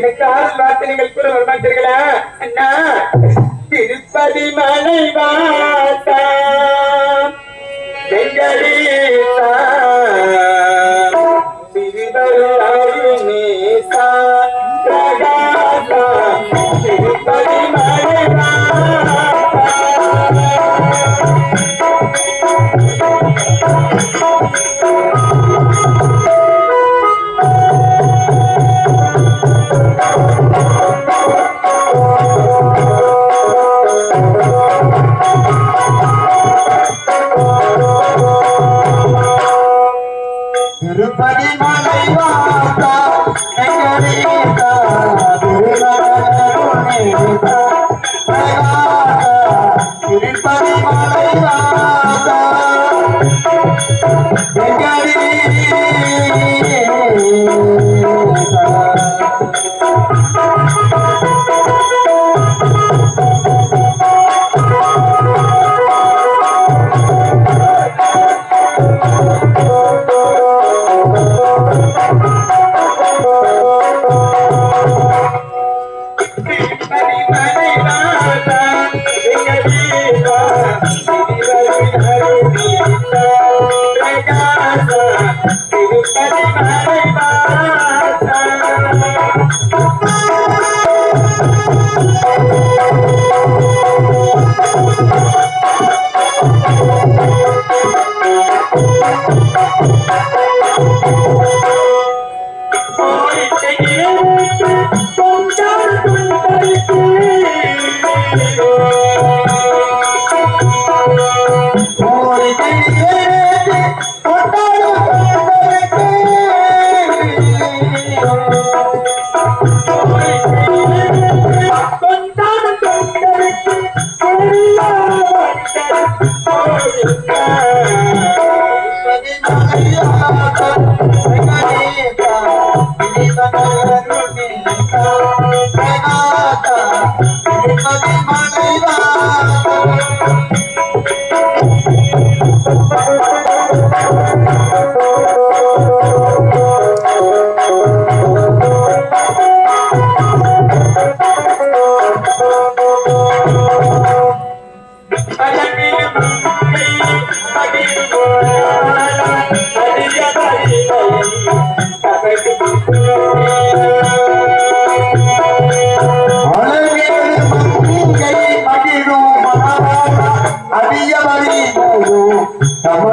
பிரார்த்தனைகள் கூட வர மாட்டீர்களா அண்ணா திருப்பதி மலைவா திருப்பதி மலை வாசா நெங்கரீசா திருமண திருப்பதி மலை வாசா. நெங்கரீசா Yes.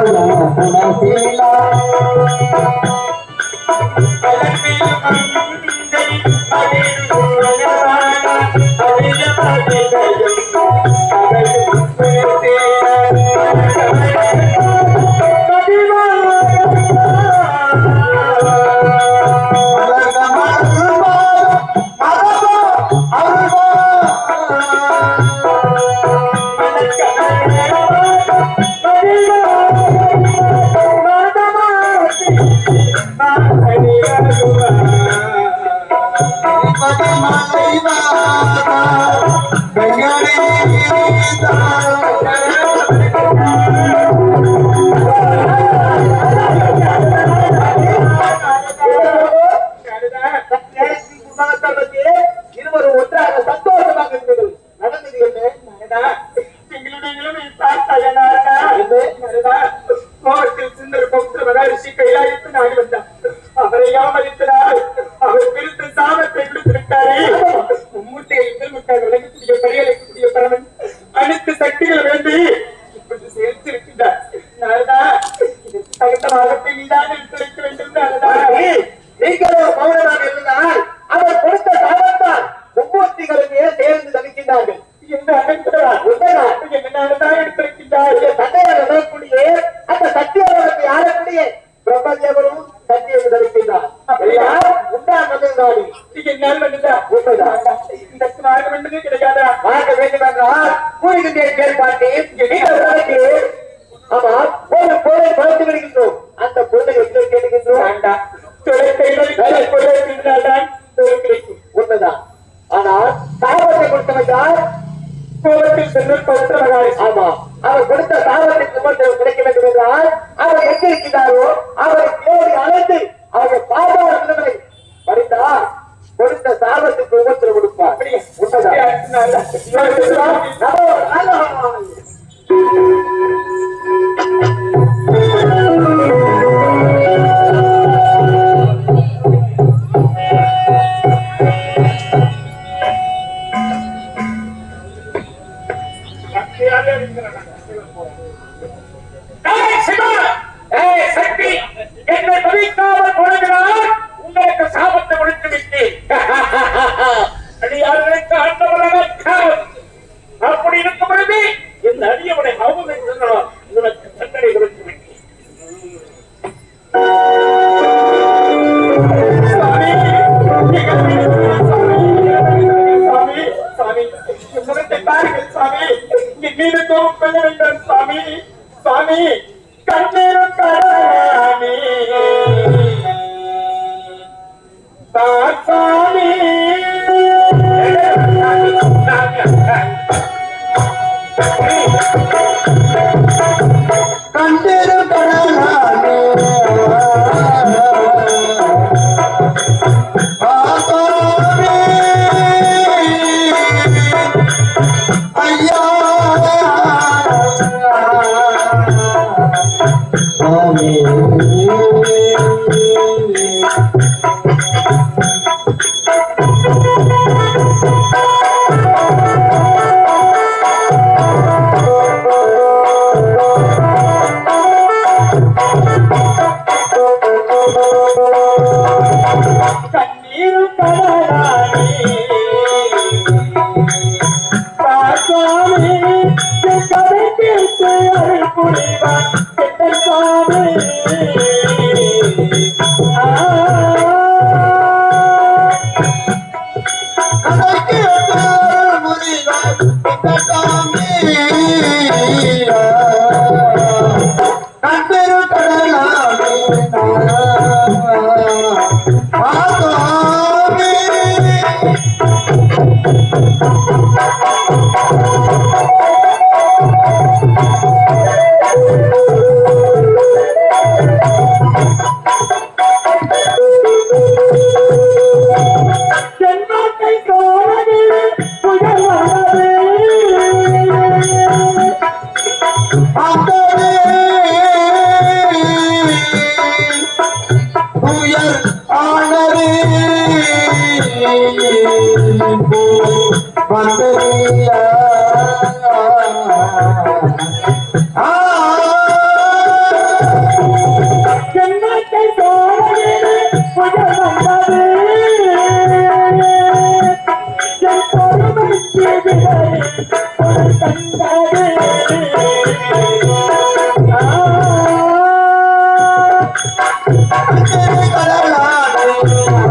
la, la, la, la, prácticamente ஆனால் தாவத்தை கொடுத்தமைத்தால் தூரத்தில் சென்று தொற்றவர்கள் ஆமா. அவர் கொடுத்த தாவத்தை சுமந்தவர் கிடைக்க வேண்டும் என்றால் அவர் எங்க இருக்கிறாரோ அவரை தேடி அழைத்து அவர்கள் பாதுகாப்பு படித்தா கொடுத்த சாபத்துக்கு விபத்துல கொடுப்பார். உண்மைதான். Quiero estar hablando.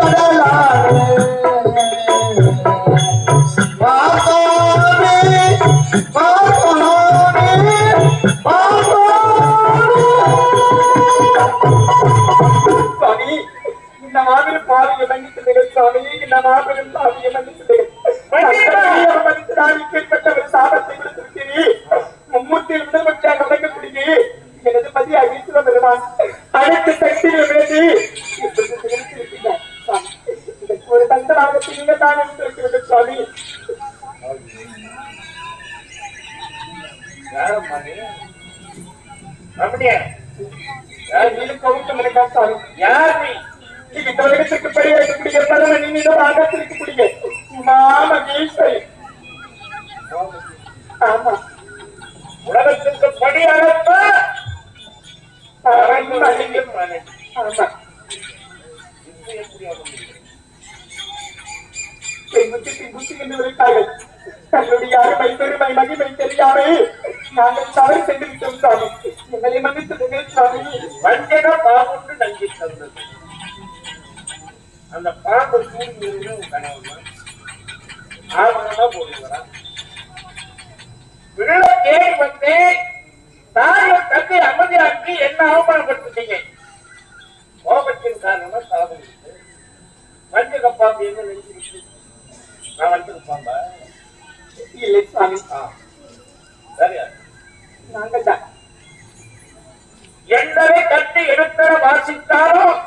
কাটা நீங்க கவுத்தம் இருக்கா சுவாமி யார் நீ? இது இந்த உலகத்திற்கு பெரிய இருக்கக்கூடிய பரம நீங்க ஆகத்தில் இருக்கக்கூடிய மாமகேஸ்வரி ஆமா உலகத்திற்கு படி அளப்ப பரம நீங்க மகன். ஆமா இது எப்படி ஆக முடியும்? பெண்ணுக்கு பின்புத்தி என்று விட்டார்கள் தன்னுடைய அருமை பெருமை மகிமை தெரியாமல் நாங்கள் தவறு செய்து விட்டோம். சுவாமி எங்களை மன்னித்து விடுங்கள் சுவாமி வஞ்சக பாம்புக்கு நஞ்சு தந்தது. அந்த பாம்பு சூழ்நிலை கனவுமா ஆவணமா போடுவாரா விழுத வந்து தாயும் தந்தை அமைதியாக்கி என்ன அவமானப்படுத்திட்டீங்க? கோபத்தின் காரணமா சாபம் வஞ்சக பாம்பு என்ன நெஞ்சு நான் வஞ்சக பாம்பா இல்லை சுவாமி நாங்கள் தான். எந்தரை கட்டி எடுத்தர வாசித்தாலும்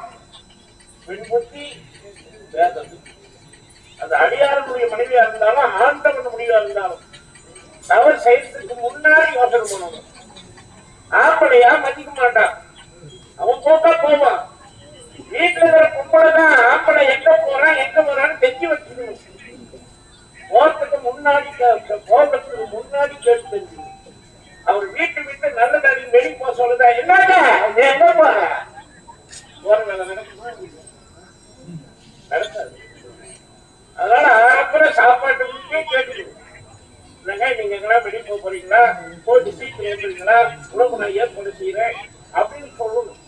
பின்புத்தி வேதம். அது அடியாரனுடைய மனைவியா இருந்தாலும் ஆண்டவன் முடிவா இருந்தாலும் தவறு செய்யறதுக்கு முன்னாடி யோசனை பண்ணணும். ஆம்பளையா மதிக்க மாட்டான். அவன் போக்கா போவான். வீட்டுல இருக்கிற பொம்பளை தான் ஆம்பளை எங்க போறான் எங்க போறான்னு தெரிஞ்சு வச்சுக்கணும். முன்னாடி முன்னாடி கேட்டு தெரிஞ்சுக்கணும். அவர் வீட்டு விட்டு நல்ல காரியம் வெளி போக சொல்லுதா? என்னடா? நீ போற வேலை நடக்குமா அதனால அப்புறம் சாப்பாட்டு முக்கியம் கேட்டுக்கணும். இல்லைங்க நீங்க எங்களா வெளியே போக போறீங்களா? போட்டு சீக்கிரம் ஏற்றுறீங்களா உடம்பு நான் ஏற்பாடு செய்யறேன் அப்படின்னு சொல்லணும்.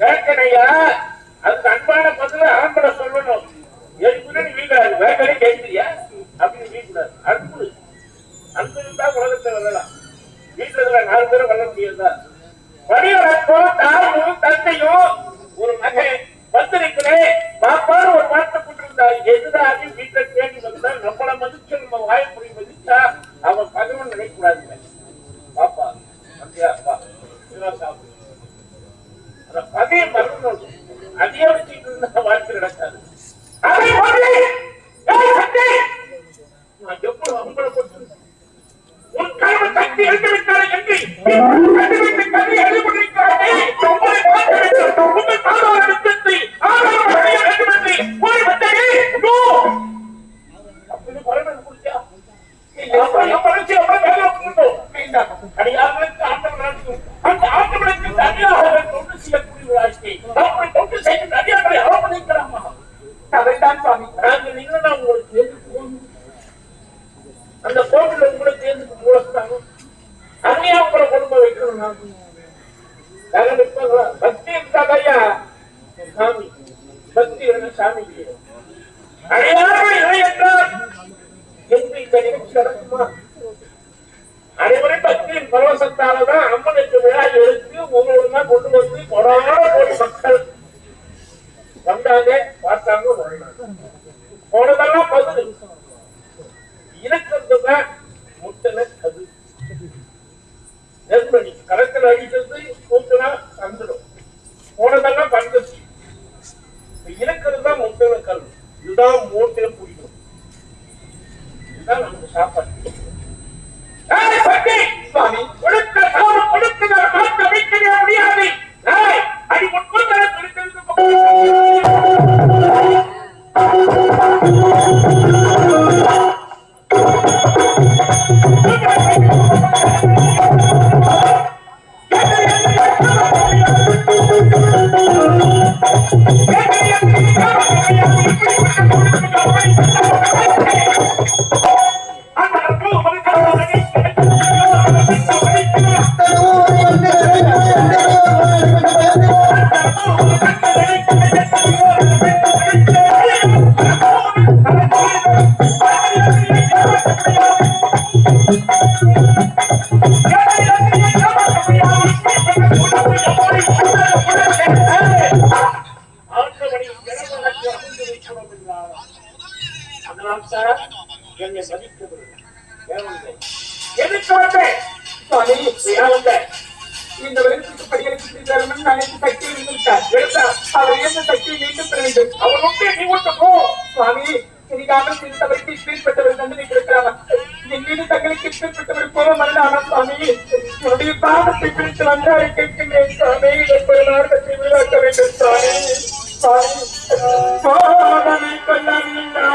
கேட்கணையா அதுக்கு அன்பான பதில ஆம்பளை சொல்லணும். என் நீ வீடாது வேகலே கேட்கிறியா அப்படின்னு வீக்கூடாது அன்பு அன்பு இருந்தா உலகத்தை வெல்லலாம் வீட்டுல இருக்கிற நாலு பேரும் வெல்ல முடியாதா? வடிவரப்போ தாயும் தந்தையும் ஒரு மகன் வந்திருக்கிறேன் பாப்பான்னு ஒரு வார்த்தை போட்டிருந்தா எதிராகி வீட்டை தேடி வந்தா? நம்மள மதிச்சு நம்ம வாய்ப்புரி மதிச்சா அவன் பகவன் நினைக்கூடாதுங்க பாப்பா வந்தியா வா. சாப்பிடு. அந்த பகையை மறந்துடணும். அதையே வச்சுட்டு இருந்தா வாழ்க்கை நடக்காது அதை பண்ணு! ஏய், சக்தி! நான் எப்படி உங்களை போட்டு உன் கணவன் என்று கண்டுபிடித்து எழுதி எழுதிக்கொண்டிருக்கிறாரே உங்களை பார்க்க வேண்டும். உங்கள் காதோடு Bye. இந்த விருதுக்கு படியெடுத்து தரணும்னு நினைத்து சக்தி இருந்துட்டார் இருந்தான் அவர் எந்த சக்தியை மீண்டும் பெற வேண்டும் அவர் விட்டு நீ விட்டு போ சுவாமி சிறிதாமல் சிறுத்தவருக்கு கீழ்பட்டவர் தண்டனை கொடுக்கிறார் என் மீது தங்களுக்கு கீழ்பட்டவர் கோபம் அல்ல சுவாமி என்னுடைய பாவத்தை பிடித்து வந்தாரை கேட்கின்றேன் சுவாமி இதற்கு ஒரு மார்க்கத்தை உருவாக்க வேண்டும் சுவாமி சுவாமி கோபமே கொல்லவில்லா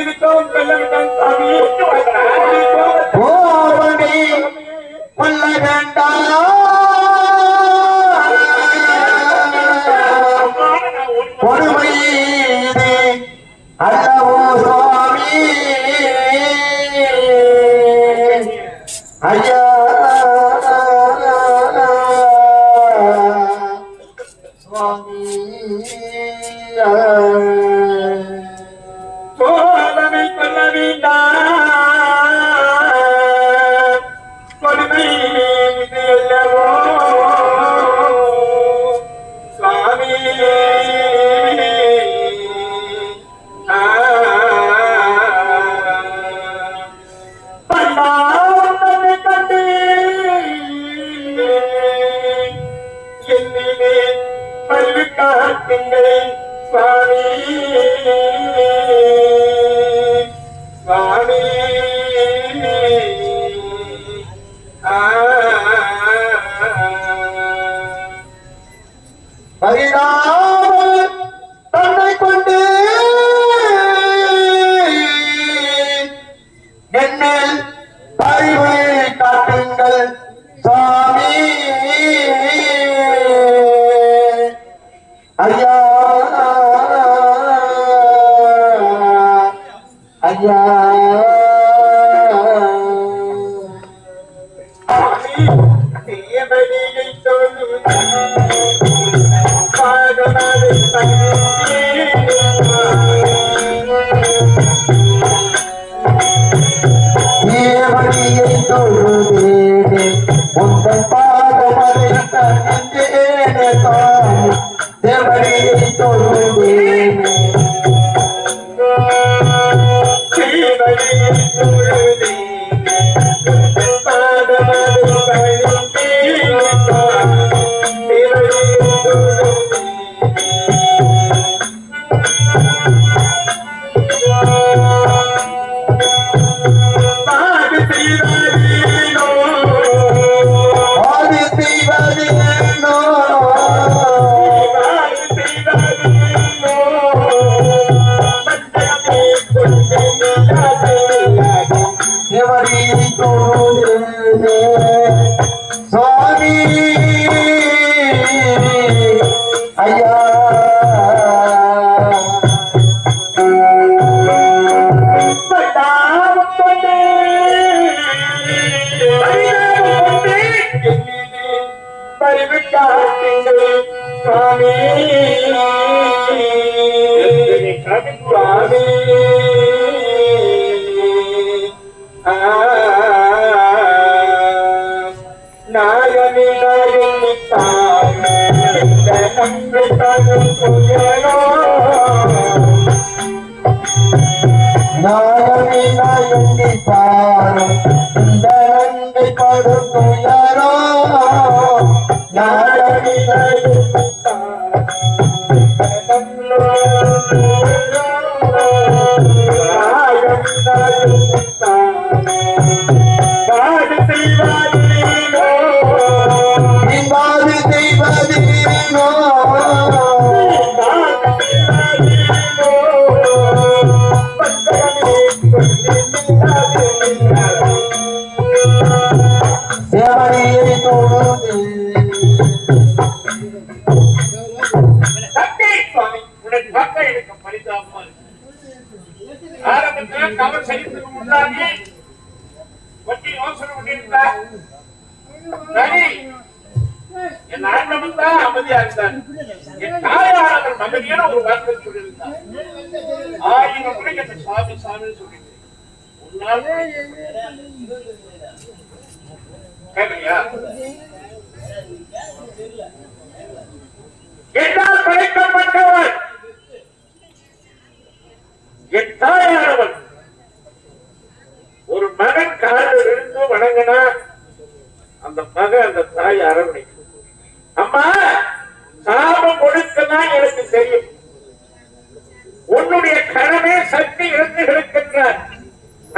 என் மீது கோபம் சாமி ஐயா ஐயா தேவதையை தொழுது பாதமதை தொழுதேனே தேவதையை என் ஆண்டவன் தான் அமைதியா என் மகனியான ஒரு வார்த்தை ஆயிரம் என்ன சாமி சாமின்னு சொல்லிட்டு. என்னால் படைக்கப்பட்டவன் என் தாயானவன். ஒரு மகன் காலில் விழுந்து வணங்கினா அந்த மகன் அந்த தாய் அரவணைக்கும். அம்மா சாபம் கொடுக்கதான் எனக்கு தெரியும். உன்னுடைய கடமை சக்தி இருந்து இருக்கின்றார்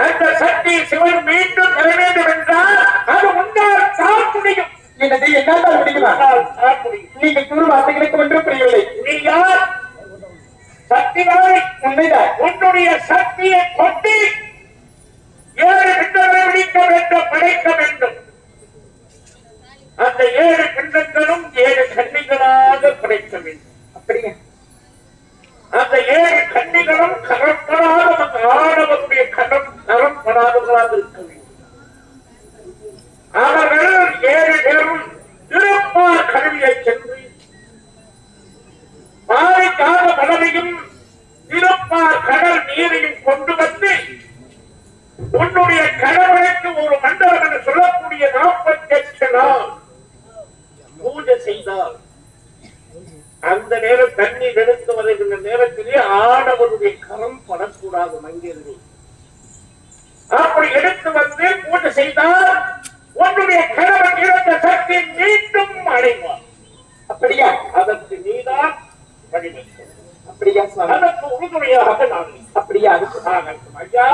அந்த சக்தி சிவன் மீண்டும் பெற வேண்டும் என்றால் அது உன்னால் தான் முடியும். என்னால் முடியுமா? நீங்கள் கூறும் வார்த்தைகளுக்கு ஒன்றும் புரியவில்லை. நீ யார்? சக்திவாய் உண்மைதான் உன்னுடைய சக்தியை கொண்டு ஏழு பிண்டங்களை விழிக்க வேண்டும் படைக்க வேண்டும். அந்த ஏழு பிண்டங்களும் ஏழு கண்ணிகளாக படைக்க வேண்டும். அப்படியா? அந்த ஏழு கன்னிகளும் கரப்படாத அந்த ஆடவருடைய கரம் கரம் படாதவர்களாக இருக்க வேண்டும். அவர்கள் ஏழு பேரும் திருப்பார் கல்வியை சென்று செய்தால் அந்த நேரம் தண்ணீர் எடுத்து வருகின்ற நேரத்திலே ஆடவருடைய கரம் படக்கூடாது மங்கிருந்து அப்படி எடுத்து வந்து பூஜை செய்தால் உன்னுடைய கணவன் இழந்த சக்தி மீண்டும் அடைவார். அப்படியா? அதற்கு நீதான் வழிமை அப்படியா சுவாமி? அதற்கு உறுதுணையாக நான் அப்படியா ஆகட்டும் ஐயா